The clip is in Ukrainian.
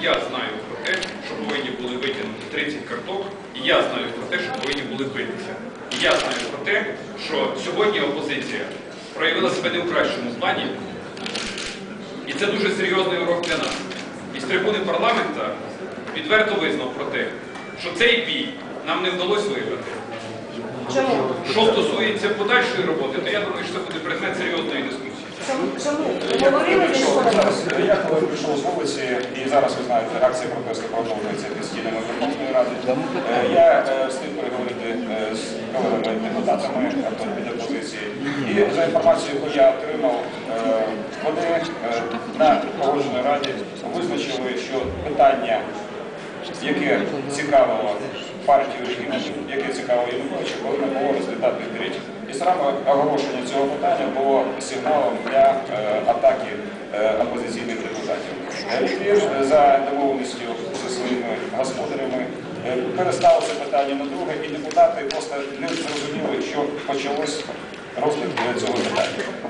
і я знаю про те, що повинні були витягнути 30 карток, і я знаю про те, що повинні були битися. І я знаю про те, що сьогодні опозиція проявила себе не в кращому плані, і це дуже серйозний урок для нас. І з трибуни парламента відверто визнав про те, що цей бій нам не вдалося виграти. Чому? Що стосується подальшої роботи, то я думаю, що це буде предмет серйозної. Чому? Чому? Говорили Що військовим? зараз я коли прийшов з вулиці, і зараз ви знаєте, акція протесту продовжується під стінами Верховної Ради. е, Я е, встиг переговорити е, з колегами депутатами від опозиції. І за інформацією, яку я отримав, вони на погодженій раді визначили, що питання, яке цікавило партію яке цікавило Януковича, повинно було розглядати третє. І саме оголошення цього питання було сигналом для е, атаки е, опозиційних депутатів. Львів е, за домовленістю зі своїми господарями перестав це питання на друге, і депутати просто не зрозуміли, що почалось розгляд цього питання.